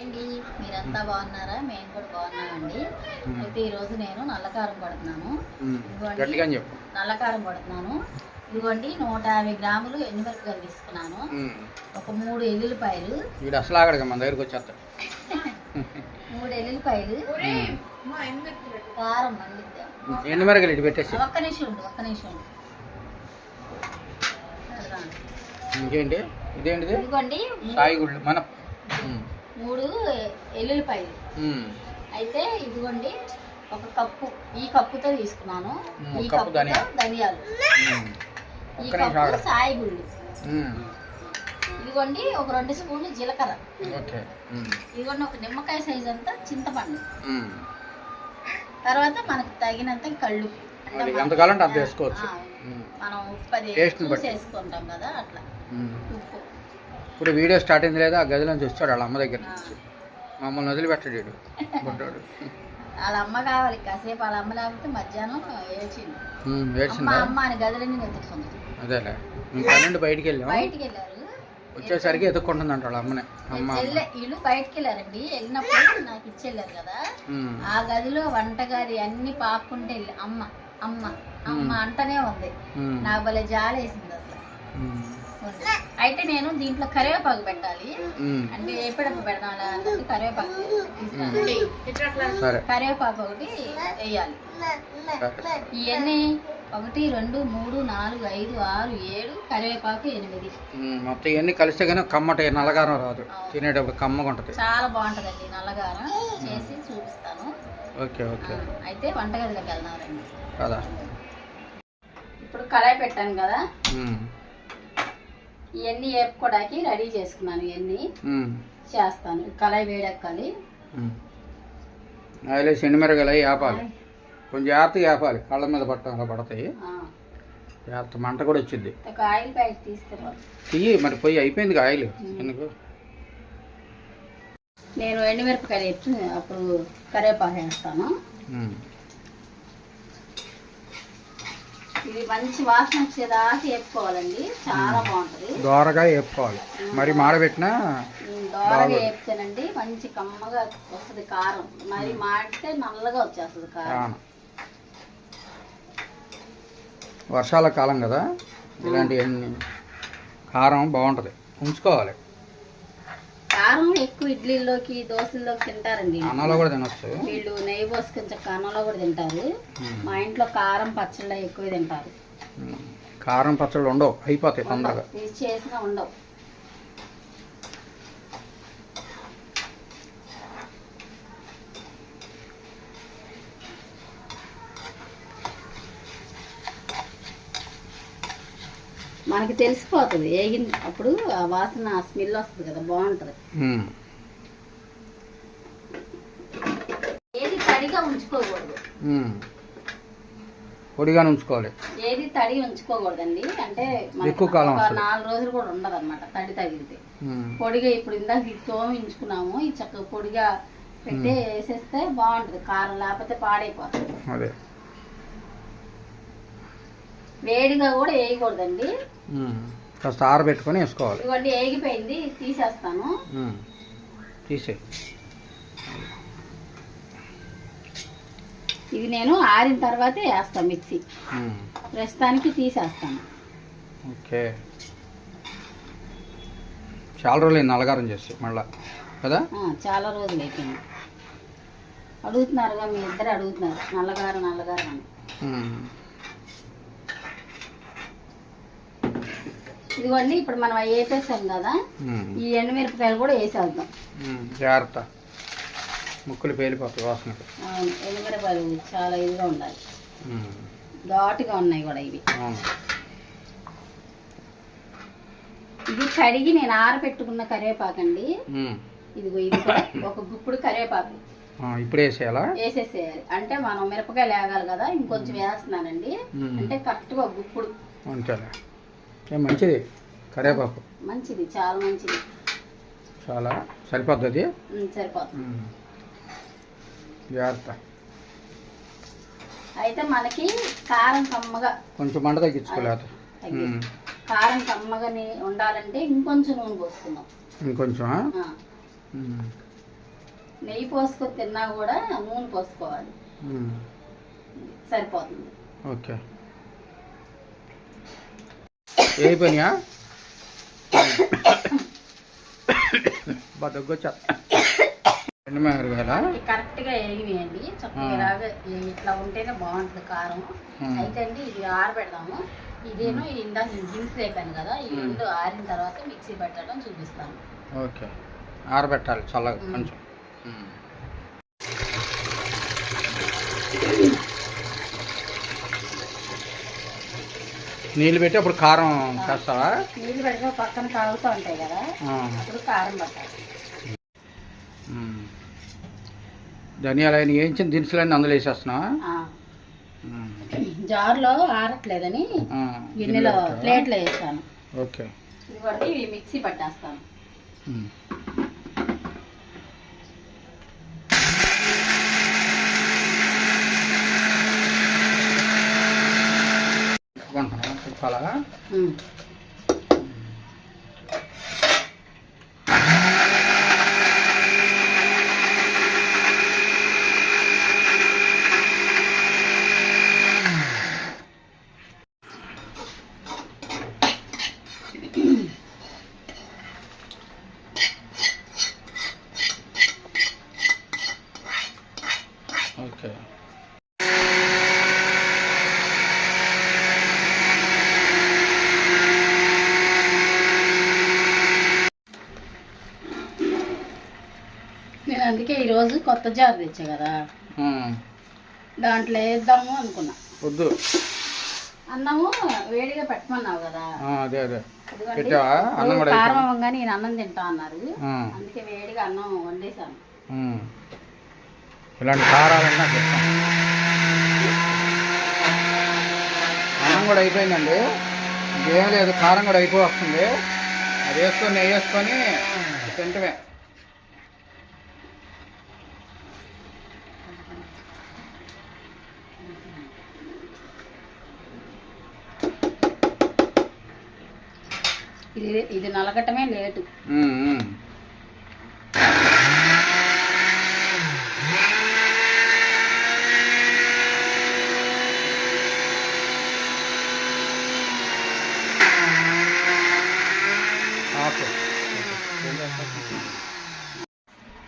అండి మీరంతా బాగున్నారా? మేము కూడా బాగున్నామండి. అయితే ఈరోజు నేను నల్లకారం పడుతున్నాను ఇదిగోండి. నల్లకారం పడుతున్నాను ఇదిగోండి నూట యాభై గ్రాములు ఎండుమిరపకాయలు తీసుకున్నాను. ఒక మూడు ఎల్లుల్లిపాయలు. వీడు అసలు ఆగడగా మన దగ్గరికి వచ్చేస్తాడు మూడు ఎల్లుల్లిపాయలు. కారం మండిద్దాం? ఎండు మిరగలు ఇటు పెట్టేసి. ఒక్క నిమిషం ఉండు ఒక్క నిమిషం ఉండు. ఇంకేంటి? ఇదేంటిది? ఇదిగోండి సాయి గుళ్ళు మన మూడు ఎల్లుల్లిపాయలు. అయితే ఇదిగోండి ఒక కప్పు. ఈ కప్పుతో తీసుకున్నాను. ఈ కప్పు ధనియాలు. ఈ కప్పు సాయి గుళ్ళు ఇదిగోండి ఒక రెండు స్పూన్లు జీలకర్ర. ఇదిగోండి ఒక నిమ్మకాయ సైజ్ అంతా చింతపండు. తర్వాత మనకు తగినంత కళ్ళు. మనం- ఉప్పు అది. వేసుకుంటాం కదా అట్లా. ఉప్పు. ఇప్పుడు వీడియో స్టార్ట్ అయింది లేదా? ఆ గదిలో నుంచి వచ్చాడు వాళ్ళ అమ్మ దగ్గర నుంచి. మమ్మల్ని వదిలిపెట్టాడు బుడ్డోడు. వాళ్ళ అమ్మ కావాలి. కాసేపు వాళ్ళ అమ్మ లేకపోతే మధ్యాహ్నం ఏడ్చింది. అమ్మ ఏడ్చిందా? అమ్మ అని గదిలన్నీ వెతుక్కుంది. అదేలే. మేము పన్నెండు బయటికి వెళ్ళాం బయటికి వెళ్ళారు. వచ్చేసరికి ఎత్తుక్కుంటుందంట వాళ్ళ అమ్మనే. అమ్మ వీళ్ళు బయటికి వెళ్ళారండి వెళ్ళినప్పుడు నాకు ఇచ్చెళ్ళారు కదా. ఆ గదిలో వంటగది అన్ని పాక్కుంటే వెళ్ళి అమ్మ అమ్మ అమ్మ అంటనే ఉంది. నాకు భలే జాలేసింది అసలు. అయితే నేను దీంట్లో కరివేపాకు పెట్టాలి. అంటే ఎప్పుడప్పుడు పెడదాం కరివేపాకు కరివేపాకు ఒకటి వేయాలి. ఇవన్నీ ఒకటి రెండు మూడు నాలుగు ఐదు ఆరు ఏడు కరివేపాకు ఎనిమిది. మొత్తం ఇవన్నీ కలిస్తే కానీ కమ్మట నల్లగారం రాదు. తినేటప్పుడు కమ్మగా ఉంటుంది. చాలా బాగుంటుందండి నల్లగారం. చేసి చూపిస్తాను. Okay okay. అయితే వంటగదిలోకి వెళ్దాం రండి. కదా ఇప్పుడు కళాయి పెట్టాను కదా. ఇవన్నీ వేపుకోవడానికి రెడీ చేసుకున్నాను ఇవన్నీ చేస్తాను. కళాయి వేడెక్కాలి. ఎండుమిరగాయలు అవి ఆపాలి కొంచెం జాగ్రత్తగా ఆపాలి కళ్ళ మీద పట్టడం అలా పడతాయి. జాగ్రత్త మంట కూడా వచ్చింది. Oil packet. తీయి మరి పోయి అయిపోయింది ఆయిల్. ఎందుకు? నేను ఎండుమిరపకాయలు ఎత్తు అప్పుడు కరివేపాకు వేస్తాను. ఇది మంచి వాసన వచ్చేదాకా వేపుకోవాలండి. చాలా బాగుంటుంది. దోరగా వేపుకోవాలి. మరి మాడబెట్టినా దోరగా వేపుతానండి. మంచి కమ్మగా వస్తుంది కారం. మరి మాడితే నల్లగా వచ్చేస్తుంది కారం. వర్షాల కాలం కదా. ఇలాంటివన్నీ కారం బాగుంటుంది. ఉంచుకోవాలి. కారం ఎక్కువ ఇడ్లీలోకి దోశల్లోకి తింటారండి. అన్నంలో కూడా తినొచ్చు. వీళ్ళు నెయ్యి పోసుకొని చక్క అన్నంలో కూడా తింటారు. మా ఇంట్లో కారం పచ్చళ్ళ ఎక్కువ తింటారు. కారం పచ్చళ్ళు ఉండవు అయిపోతాయి తొందరగా. ఇది చేసినా ఉండవు. మనకి తెలిసిపోతుంది. వేగిన అప్పుడు ఆ వాసన స్మెల్ వస్తుంది కదా బాగుంటుంది. ఏది తడిగా ఉంచుకోకూడదు. ఉమ్. పొడిగానే ఉంచుకోవాలి. ఏది తడి ఉంచుకోకూడదండి. అంటే ఎక్కువ కాలం. నాలుగు రోజులు కూడా ఉండదు అనమాట తడి తగిలితే. పొడిగా ఇప్పుడు ఇందాక ఇది తోమించుకున్నాము ఈ చక్కగా పొడిగా పెట్టి వేసేస్తే బాగుంటుంది. కారం లేకపోతే పాడైపోతుంది. అదే. వేడిగా కూడా వేయకూడదండి. కాస్త ఆరబెట్టుకొని వేసుకోవాలి. ఇవ్వండి వేగిపోయింది. తీసేస్తాను. తీసే ఇది నేను ఆరిన తర్వాతే వేస్తాను మిక్సీ. ప్రస్తుతానికి తీసేస్తాను. ఓకే. చాలా రోజులు నల్లగారం చేసి మళ్ళా. కదా? చాలా రోజులు అయిపోయింది. అడుగుతున్నారుగా మీ ఇద్దరు అడుగుతున్నారు. నల్లగారు నల్లగారు అని. ఇదిగోండి ఇప్పుడు మనం వేపేసాం కదా ఈ ఎండుమిరపకాయలు కూడా వేసేద్దాం. జాగ్రత్త. ముక్కులు పేలిపోతాయి అవును ఎండుమిరపకాయలు చాలా ఇదిగా ఉండాలి. ఘాటుగా ఉన్నాయి కూడా ఇవి. ఇది కడిగి నేను ఆరబెట్టుకున్న కరివేపాకండి. ఇదిగో ఇది ఒక గుప్పుడు కరివేపాకు. ఇప్పుడు వేసేయాలా? వేసేసేయాలి. అంటే మనం మిరపకాయలు వేగాలి కదా ఇంకొంచెం వేస్తున్నానండి. అంటే కరెక్ట్గా ఒక గుప్పుడు. అంతేలే. మంచిది. కరివేపాకు. మంచిది చాలా మంచిది. చాలా? సరిపోతుంది ఉమ్. జాగ్రత్త. అయితే మనకి కారం కమ్మగా కొంచెం మంట తగ్గించుకోలేదు. కారం కమ్మగా ఉండాలంటే ఇంకొంచెం నూనె పోసుకుందాం. ఇంకొంచెం. నెయ్యి పోసుకొని తిన్నా కూడా నూనె పోసుకోవాలి. సరిపోతుంది. ఓకే. అయిపోయినాయా బాగా దగ్గొచ్చా. రెండు ఇది కరెక్ట్గా వేగినాయండి చక్కగా ఇట్లా ఉంటేనే బాగుంటుంది కారం. అయితే అండి ఇది ఆరబెడదాము. ఇదేనో ఇందాక దినుసు వేపాను కదా ఈ. రెండు ఆరిన తర్వాత మిక్సీ పెట్టడం చూపిస్తాను. ఓకే. ఆరబెట్టాలి చల్లగా. కొంచెం. నీళ్ళు పెట్టి అప్పుడు కారం చేస్తావా నీళ్ళు పెడితే పక్కన కాగుతూ ఉంటాయి కదా. అప్పుడు కారం పట్టాలి. ధనియాలు అయిన వేయించిన దినుసులన్నీ అందులో వేసేస్తున్నావా. జార్లో ఆరట్లేదని గిన్నెలో? ప్లేట్లో వేసాను. ఓకే. మిక్సీ పట్టేస్తాను. 好了啊。嗯。ఈరోజు కొత్త జార్ తెచ్చా కదా. దాంట్లో వేద్దాము అనుకున్నా. వద్దు. అన్నము వేడిగా పెట్టమన్నావు కదా. అదే అదే. ఇదిగోండి. పెట్టావా? అన్నం కూడా. అవ్వగానే నేను అన్నం తింటా అన్నారు. అందుకే వేడిగా అన్నం వండేసాను ఉమ్. ఇలాంటి కారాలన్నీ అన్నం కూడా అయిపోయిందండి. ఇంకేం లేదు కారం కూడా అయిపో వస్తుంది అది వేసుకొని నెయ్యి వేసుకొని తింటమే. ఇది ఇది నలగటమే లేటు.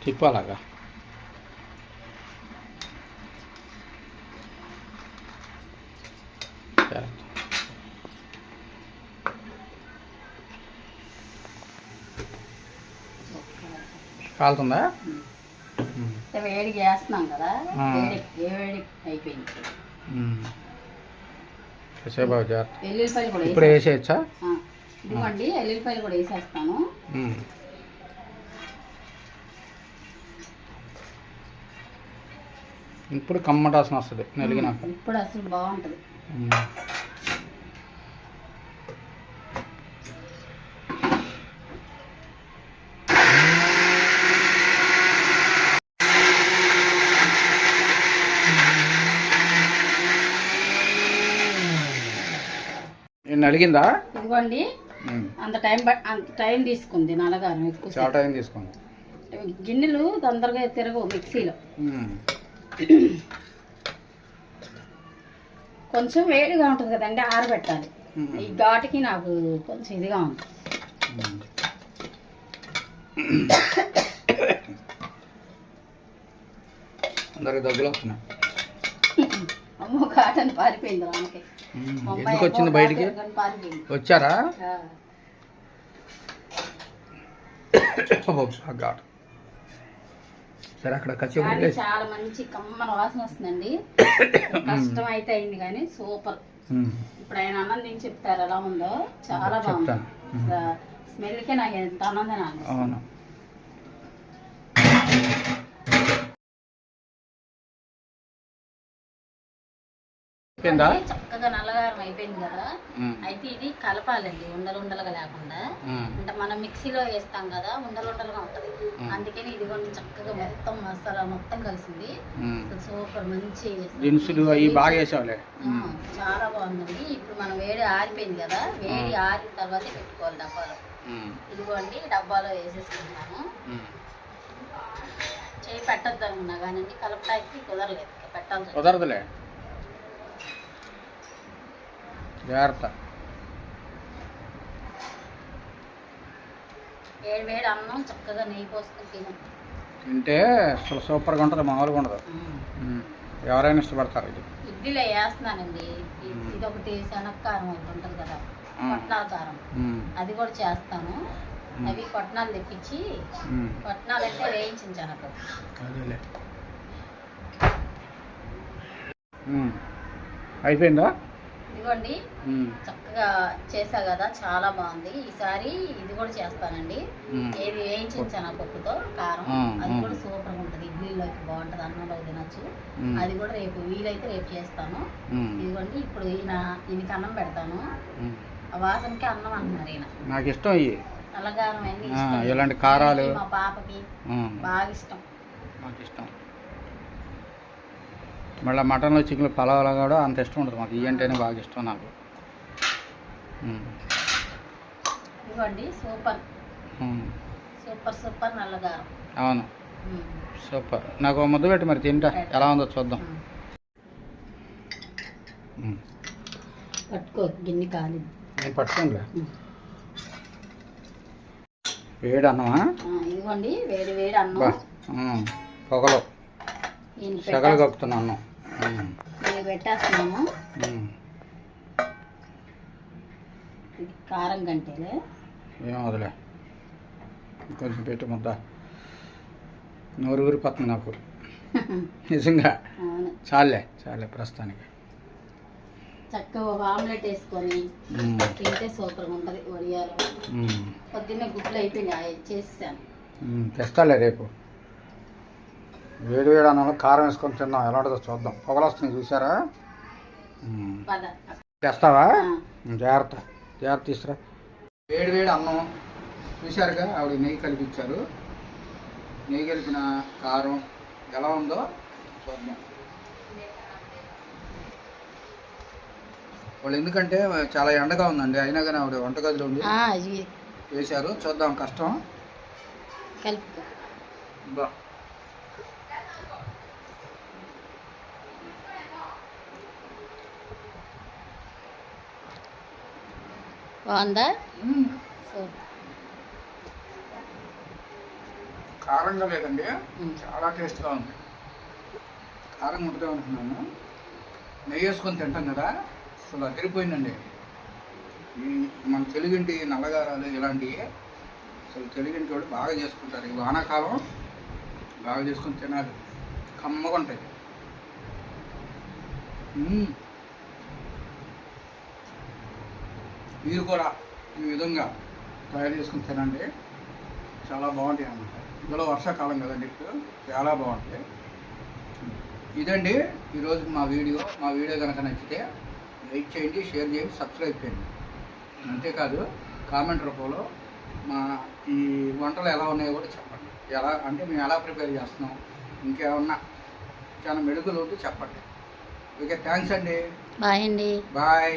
తిప్పాలాగా. కాలుతుందా? వేడిగా వేస్తున్నాం కదా. అయిపోయింది. ఉమ్. కాసేపు ఆగు జాగ్రత్త. ఎల్లుల్లిపాయలు కూడా ఇప్పుడు వేసే వేసేయచ్చా? ఇదిగోండి ఎల్లుల్లిపాయలు కూడా వేసేస్తాను. ఇప్పుడు కమ్మటాసన వస్తుంది నలిగినాక ఇప్పుడు అసలు బాగుంటుంది. ఇదిగోండి. ఉమ్. అంత టైం అంత టైం తీసుకుంది నల్లగారం ఎక్కువ చాలా టైం తీసుకోండి గిన్నెలు తొందరగా తిరగవు మిక్సీలో. కొంచెం వేడిగా ఉంటుంది కదండి ఆరబెట్టాలి. ఈ ఘాటుకి నాకు కొంచెం ఇదిగా ఉంది. అందరికి దగ్గులు వస్తున్నాయి. అమ్మో ఘాటని పారిపోయింది రామకి. ఎందుకు వచ్చింది బయటికి? వచ్చారా? ఘాటు సరే అక్కడ కచ్చి చాలా మంచి కమ్మన వాసన వస్తుందండి. కష్టం అయితే అయింది కానీ సూపర్. ఇప్పుడు ఆయన తిని చెప్తారు ఎలా ఉందో. చాలా బాగుంది. స్మెల్కే నాకు ఎంత ఆనందం. అవును. చక్కగా నల్లగారం అయిపోయింది కదా. అయితే ఇది కలపాలండి ఉండలు ఉండలుగా లేకుండా. అంటే మనం మిక్సీలో వేస్తాం కదా ఉండలు ఉండలుగా ఉంటది. అందుకని ఇది కొంచెం చక్కగా మొత్తం మసాలా మొత్తం కలిసింది. సూపర్ మంచి దినుసులు అవి బాగా వేసావులే చాలా బాగుందండి. ఇప్పుడు మనం వేడి ఆరిపోయింది కదా వేడి ఆరిన తర్వాతే పెట్టుకోవాలి డబ్బాలో. ఇదిగోండి డబ్బాలో వేసేసుకుంటున్నాను ఉమ్. చేయి పెట్టద్దు అనుకున్నా కానీ కలపటానికి కుదరలేదు. వచ్చింది. కుదరదులే. జాగ్రత్త వేడి వేడి అన్నం చక్కగా నెయ్యి పోసుకుని తిను తింటే అసలు సూపర్గా ఉంటుంది మామూలుగా ఉండదు. ఎవరైనా ఇష్టపడతారు ఇది ఇడ్లీలో వేస్తున్నానండి ఇ- మ్మ్. ఇదొకటి శనక్కారం ఒకటి ఉంటుంది కదా. పట్నాల కారం. అది కూడా చేస్తాను. అవి పట్నాలు తెప్పించి. పట్నాలు అంటే వేయించిన శనగ. అయిపోయిందా ఇదిగోండి. చక్కగా చేసా కదా చాలా బాగుంది ఈసారి ఇది కూడా చేస్తానండి. ఏది వేయించిన శనగపప్పుతో కారం అది. కూడా సూపర్గా ఉంటుంది ఇడ్లీలోకి బాగుంటుంది అన్నంలో తినచ్చు. అది కూడా రేపు వీలైతే రేపు చేస్తాను. ఇదిగోండి ఇప్పుడు ఈయన ఈయనకి అన్నం పెడతాను వాసనకి అన్నం అంటున్నారు ఈయన నాకు ఇష్టం ఆ, ఇష్టం. ఇలాంటి కారాలు. మా పాపకి. బాగా ఇష్టం నాకు ఇష్టం మళ్ళీ మటన్లో చికెన్ పలావలో కూడా అంత ఇష్టం ఉంటుంది మాకు. ఇవి అంటేనే బాగా ఇష్టం నాకు. సూపర్. సూపర్ సూపర్ నల్లగారం. అవును. సూపర్. నాకు ముద్ద పెట్టి మరి తింటా. ఎలా ఉందో చూద్దాం. పట్టుకో గిన్నె కాలింది నేను. వేడి అన్నమా? ఇదిగోండి వేడి వేడి అన్నం. పొగలు. సెగలు కప్పుతున్నా అన్నం. పెట్టేస్తున్నాము. ఇది కారం గంటేలే. ఏం వదిలే. కొంచెం పెట్టి ముద్ద. నోరు ఊరిపోతుంది నాకు. నిజంగా. చాలే చాలే ప్రస్తుతానికి. చక్కగా ఒక ఆమ్లెట్ వేసుకొని. తింటే సూపర్గా ఉంటుంది వడియాలు. పొద్దున్నే గుడ్లు అయిపోయింది అవి చేసాను తెస్తాలే రేపు. వేడి వేడి అన్నంలో కారం వేసుకొని తిన్నాం ఎలా ఉంటుందో చూద్దాం పొగలు వస్తున్నాయి చూసారా తెస్తావా? జాగ్రత్త. జాగ్రత్త తీసురా. వేడి వేడి అన్నం. చూశారుగా ఆవిడ నెయ్యి కలిపించారు. నెయ్యి కలిపిన కారం ఎలా ఉందో చూద్దాం. వాళ్ళు ఎందుకంటే చాలా ఎండగా ఉందండి. అయినా కానీ ఆవిడ వంటగదిలో ఇవి వేశారు. చూద్దాం కష్టం. బా. బాగుందా? కారంగా లేదండి. చాలా టేస్ట్గా ఉంది. కారం ఉంటుంది అనుకున్నాను నెయ్యి వేసుకొని తింటాం కదా అసలు అదిరిపోయిందండి. మన తెలుగింటి నల్లగారాలు ఇలాంటివి అసలు తెలుగింటి వాళ్ళు బాగా చేసుకుంటారు. ఈ వానాకాలం బాగా చేసుకొని తినాలి. కమ్మగా ఉంటాయి మ్మ్. మీరు కూడా ఈ విధంగా తయారు చేసుకుని తినండి. చాలా బాగుంటాయి అన్నమాట. ఇందులో వర్షాకాలం కదండి ఇప్పుడు. చాలా బాగుంటాయి. ఇదండి ఈరోజు మా వీడియో. మా వీడియో కనుక నచ్చితే లైక్ చేయండి షేర్ చేయండి సబ్స్క్రైబ్ చేయండి. అంతేకాదు కామెంట్ రూపంలో మా ఈ వంటలు ఎలా ఉన్నాయో కూడా చెప్పండి. ఎలా అంటే మేము ఎలా ప్రిపేర్ చేస్తున్నాం ఇంకేమన్నా చాలా మెడుగులు ఉంటే చెప్పండి. ఓకే థ్యాంక్స్ అండి. బాయ్ అండి. బాయ్.